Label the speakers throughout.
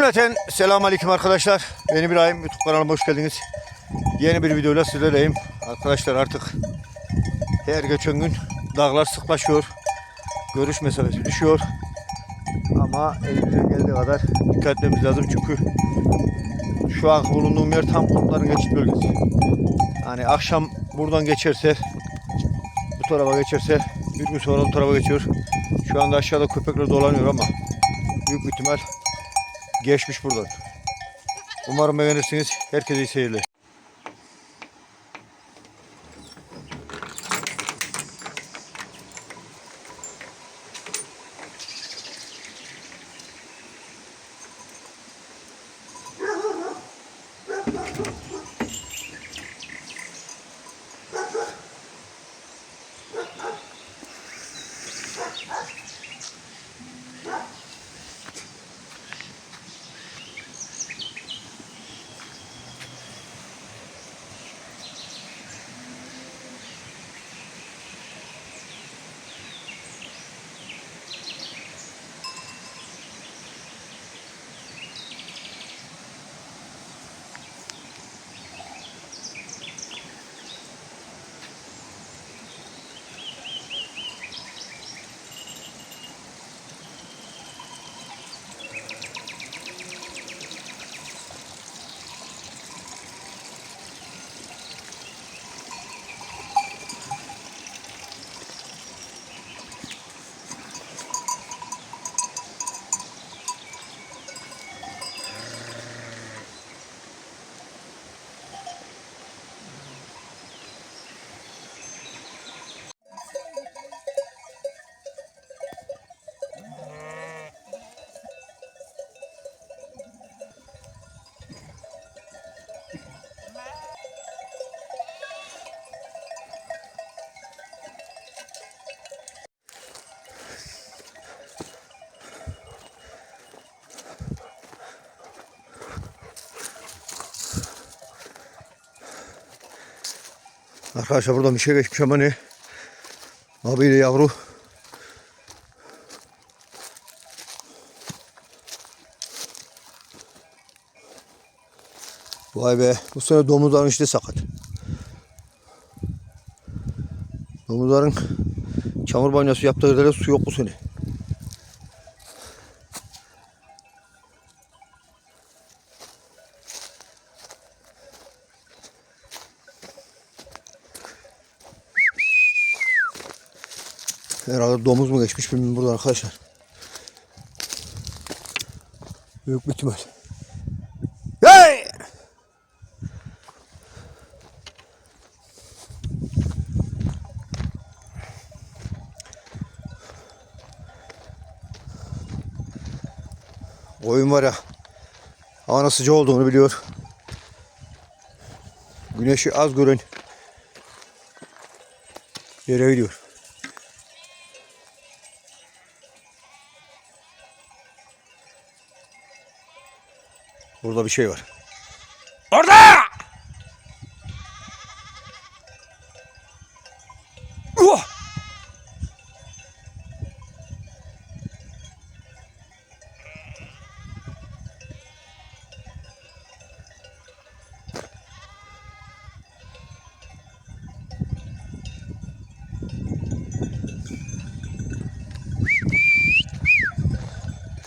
Speaker 1: Cümleten selamun aleyküm arkadaşlar. Benim İbrahim YouTube kanalıma hoş geldiniz. Yeni bir videoyla sizlerleyim. Arkadaşlar artık her geçen gün dağlar sıklaşıyor. Görüş mesafesi düşüyor. Ama elimizden geldiği kadar dikkat etmemiz lazım çünkü şu an bulunduğum yer tam kurtların geçit bölgesi. Yani akşam buradan geçerse bu tarafa geçerse bir gün sonra bu tarafa geçiyor. Şu anda aşağıda köpekler dolanıyor ama büyük ihtimal geçmiş buradan. Umarım beğenirsiniz. Herkese iyi seyirler. Arkadaşlar buradan bir şey geçmiş ama ne? Abiyle yavru. Vay be. Bu sene domuzların işte sakat. Domuzların çamur banyosu yaptığı yerlere su yok bu sene. Herhalde domuz mu geçmiş bilmiyorum burada arkadaşlar. Büyük bir ihtimal. Hey! Oyun var ya. Havanın sıcak olduğunu biliyor. Güneşi az gören yere gidiyor. Burada bir şey var. Orada! Uh!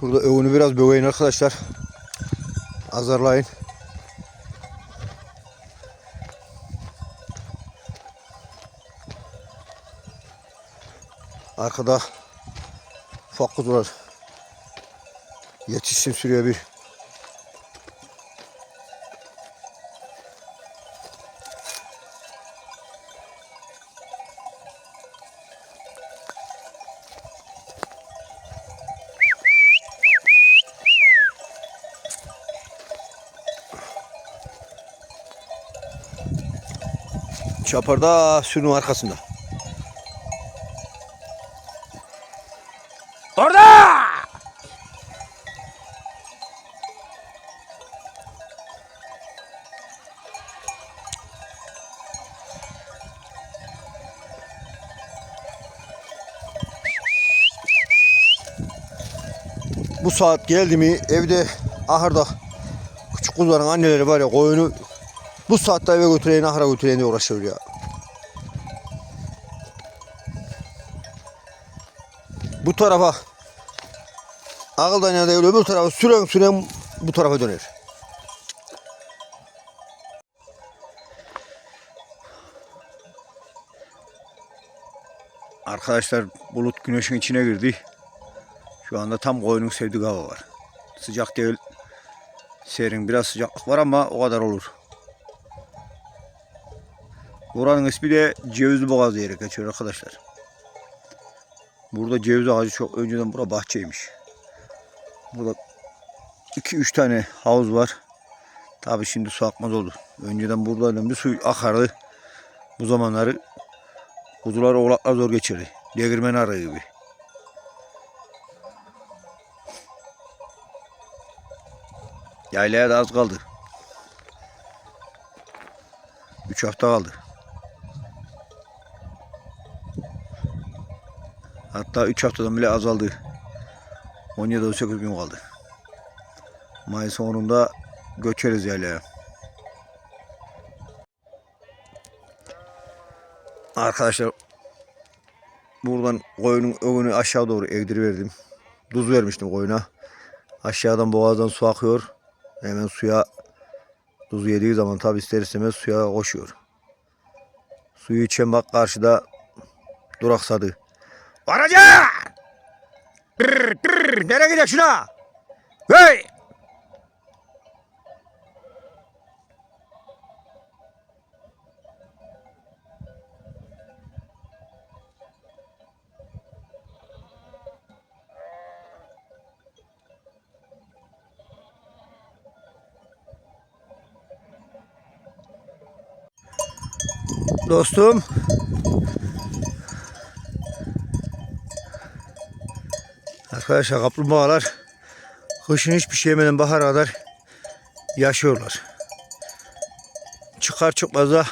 Speaker 1: Şurada övünü biraz böğeyin arkadaşlar. Azarlayın. Arkada ufak kuzular yetişsin sürüyor bir. Çaparda sürünün arkasında. Orada! Bu saat geldi mi evde ahırda küçük kuzuların anneleri var ya koyunu bu saatte eve götüreyim ahıra götüreyim uğraşıyor ya. Bu tarafa Ağıldan ya değil öbür tarafa süren süren bu tarafa döner. Arkadaşlar bulut güneşin içine girdi. Şu anda tam koyunun sevdiği hava var. Sıcak değil. Serin biraz sıcaklık var ama o kadar olur. Buranın ismi de Cevizli Boğaz diyerek geçiyor arkadaşlar. Burada ceviz ağacı çok önceden bura bahçeymiş. Burada 2-3 tane havuz var. Tabi şimdi su akmaz oldu. Önceden buradan bir su akardı. Bu zamanları kuzular oğlaklar zor geçirdi. Değirmen arı gibi. Yaylaya da az kaldı. 3 hafta kaldı. Hatta 3 haftadan bile azaldı. 17-18 gün kaldı. Mayıs sonunda göçeriz yaylaya. Arkadaşlar buradan koyunun ögünü aşağı doğru eğdiriverdim. Tuz vermiştim koyuna. Aşağıdan boğazdan su akıyor. Hemen suya tuz yediği zaman tabi ister istemez suya koşuyor. Suyu içen bak karşıda duraksadı. Varacak! Tırr, tırr, nereye gidiyor şuna? Hey! Dostum. Arkadaşlar kaplumbağalar kışın hiçbir şey yemeden bahara kadar yaşıyorlar. Çıkar çıkmaz da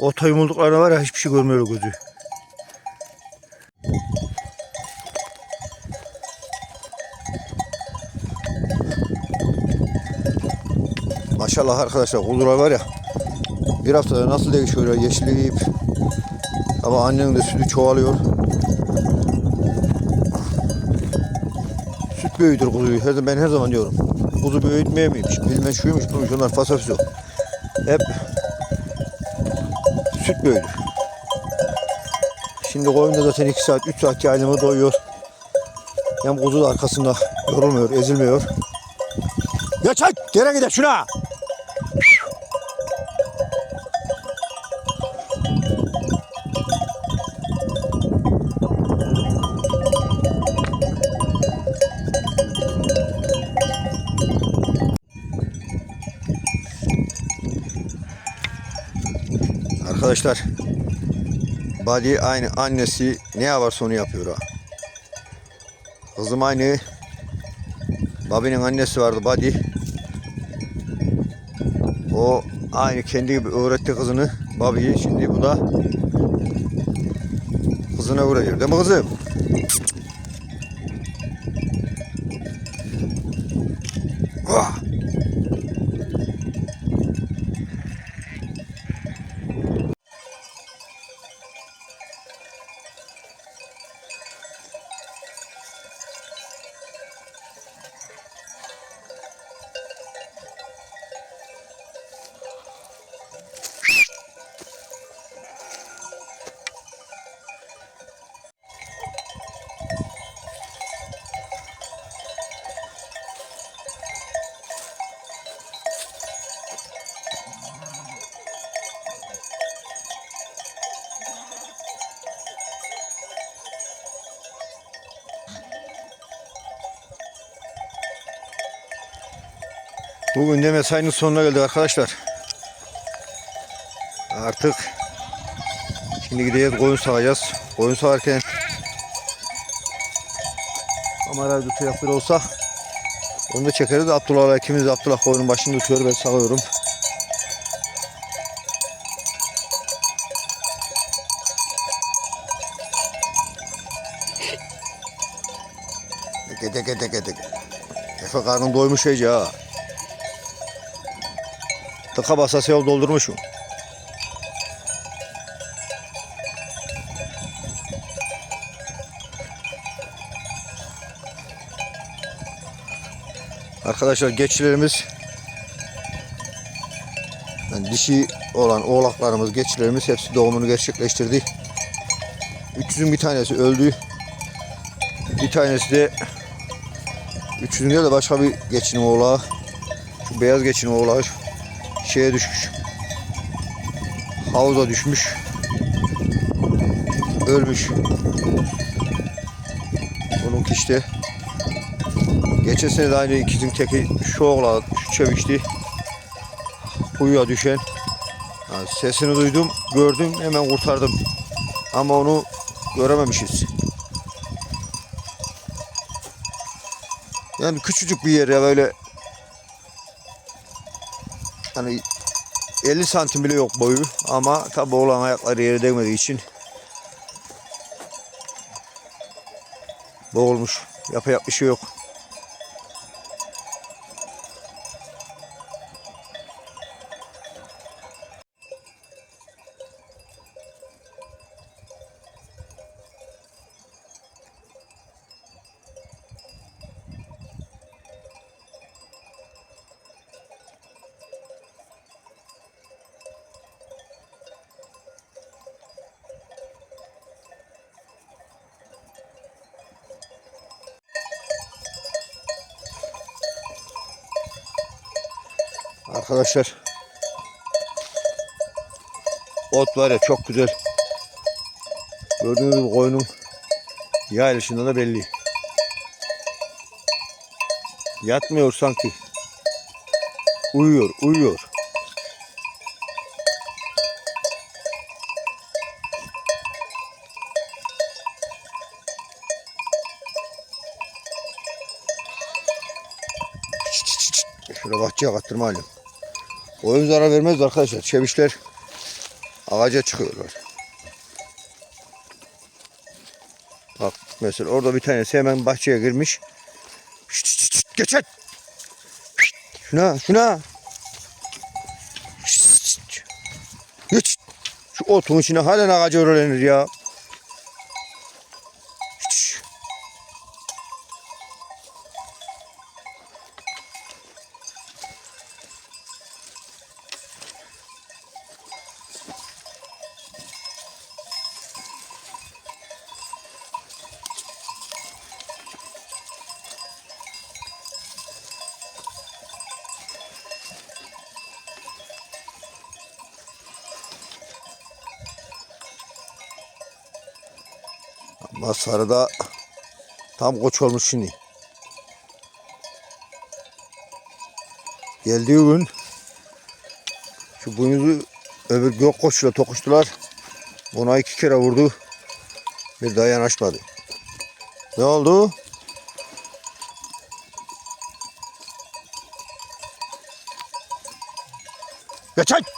Speaker 1: ota yumulduklarına var ya hiçbir şey görmüyor gözü. Maşallah arkadaşlar kuzular var ya bir haftada nasıl değişiyor yeşilleyip ama annenin de sütü çoğalıyor. Süt büyüdür kuzuyu. Her, ben her zaman diyorum. Kuzu büyütmeye miymiş? Bilmem şuymuş buymuş. Onlar fasafiso. Hep süt büyüdür. Şimdi koyun da zaten 2 saat 3 saat yaylımı doyuyor. Hem kuzu da arkasında yorulmuyor, ezilmiyor. Ya çek! Gene gidelim şuna! Arkadaşlar Badi aynı annesi ne yaparsa onu yapıyor ha. Kızım aynı Babi'nin annesi vardı Badi. O aynı kendi gibi öğretti kızını Babi'yi. Şimdi bu da kızına öğretiyor. Değil mi kızım? Bugün de mesainin sonuna geldik arkadaşlar. Artık şimdi gideceğiz koyun sağacağız. Koyun sağarken kamera tutacak bir olsa onu da çekeriz. Abdullah ikimiz de Abdullah koyunun başını tutuyor ben sağıyorum. Teke teke teke teke. Efe karnın doymuş iyice ha. Tıka basa sev doldurmuşum. Arkadaşlar geçilerimiz yani dişi olan oğlaklarımız, geçilerimiz hepsi doğumunu gerçekleştirdi. 300'ün bir tanesi öldü. Bir tanesi de 300'ünde de başka bir geçinim oğlağı. Şu beyaz geçinim oğlağı şeye düşmüş. Havuza düşmüş. Ölmüş. Bununki işte. Geçen sene de aynı ikizin teki şu oğlağı, şu çevikti. Kuyuya düşen. Ha, sesini duydum, gördüm, hemen kurtardım. Ama onu görememişiz. Yani küçücük bir yer ya böyle hani 50 santim bile yok boyu ama tabi olan ayakları yere değmediği için boğulmuş. Yapacak bir şey yok. Arkadaşlar ot var ya çok güzel. Gördüğünüz gibi koyunun yayılışında da belli. Yatmıyor sanki. Uyuyor, uyuyor. Şurada bahçeye kattırma halim. Koyun zarar vermez arkadaşlar. Çevişler ağaca çıkıyorlar. Bak mesela orada bir tanesi hemen bahçeye girmiş. Şşt, şşt, şşt, geç et. Şuna şuna. Şşt, şşt. Geç. Şu otun içine halen ağaca öğrenir ya. Ama sarı da tam koç olmuş şimdi. Geldiği gün şu boynuzu öbür gök koçuyla tokuştular. Ona iki kere vurdu. Bir daha yanaşmadı. Ne oldu? Geçen!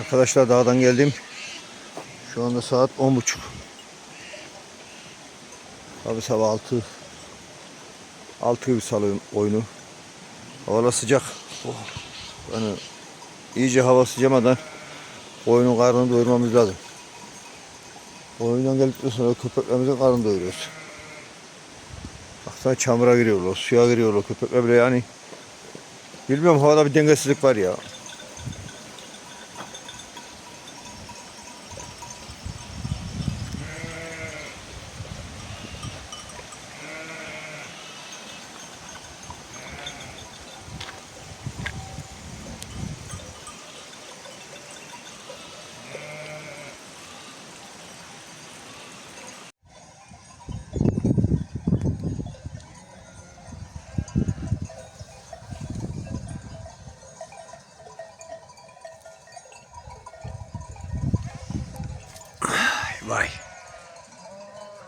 Speaker 1: Arkadaşlar dağdan geldim. Şu anda saat 10.30. Abi sabah 6 6 gibi salıyorum oyunu. Havalar sıcak. Oh. Yani iyice hava sıcamadan oyunun karnını doyurmamız lazım. Oyundan geldikten sonra köpeklerimizin karnını doyuruyoruz. Baksana çamura giriyorlar, suya giriyorlar köpekler bile yani. Bilmiyorum havada bir dengesizlik var ya. Vay. Hadi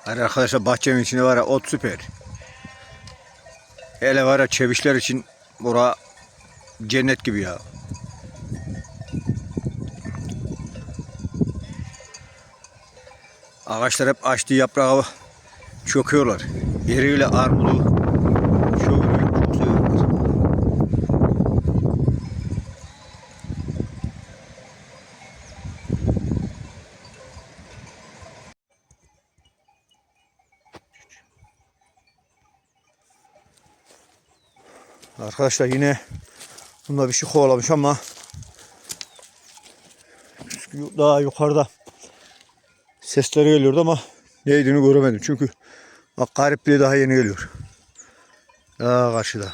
Speaker 1: arkadaşlar bahçemin içinde var ya ot süper. Hele var ya çevişler için bura cennet gibi ya. Ağaçlar hep açtığı yaprağı çöküyorlar. Yeriyle armudu Arkadaşlar yine bunda bir şey kovalamış ama daha yukarıda sesleri geliyordu ama neydiğini göremedim. Çünkü bak garipliği daha yeni geliyor. Daha karşıda.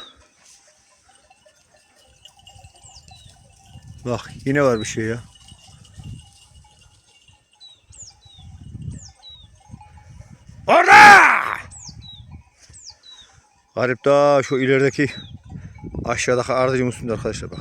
Speaker 1: Bak yine var bir şey ya. Orada! Garip daha şu ilerideki aşağıdaki ardıcın üstünde arkadaşlar bak.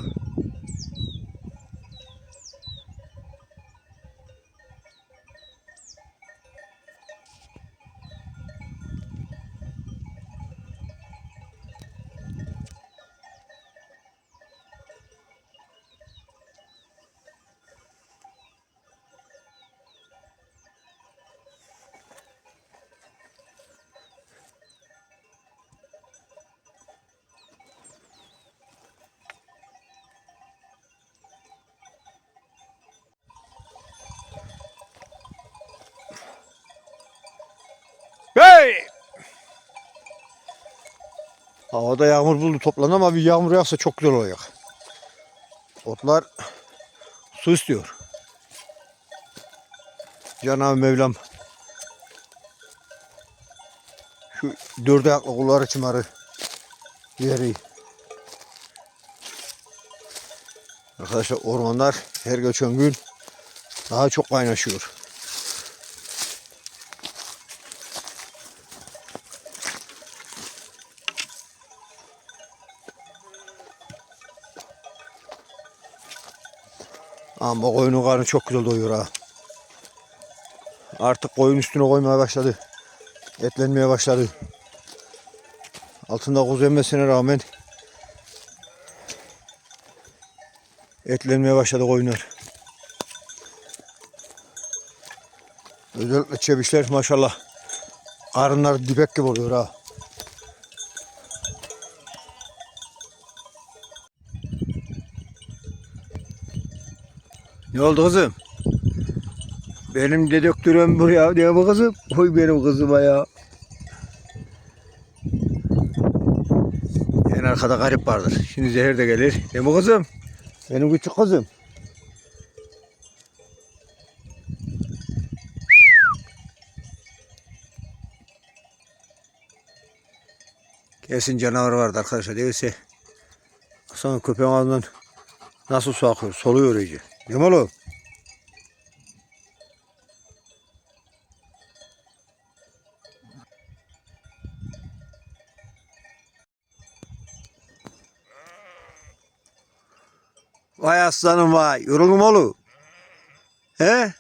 Speaker 1: Havada yağmur buldu toplandı ama bir yağmur yağsa çok güzel olacak. Otlar su istiyor. Cenab-ı Mevlam şu dört ayaklı kulları çımarı yeri. Arkadaşlar ormanlar her geçen gün daha çok kaynaşıyor. Ama koyunun karnı çok güzel doyuyor ha. Artık koyun üstüne koymaya başladı. Etlenmeye başladı. Altında kuzu emmesine rağmen etlenmeye başladı koyunlar. Özellikle çebişler maşallah. Karınlar dibek gibi oluyor ha. Ne oldu kızım? Benim dedektörüm buraya diye bu kızım. Koy benim kızıma ya. En arkada garip vardır. Şimdi zehir de gelir. Değil mi kızım? Benim küçük kızım. Kesin canavar vardı arkadaşlar. Değilse sonra köpeğin ağzından nasıl su akıyor? Soluyor iyice. Oğlum? Vay aslanım vay. Yoruldum oğlum. He?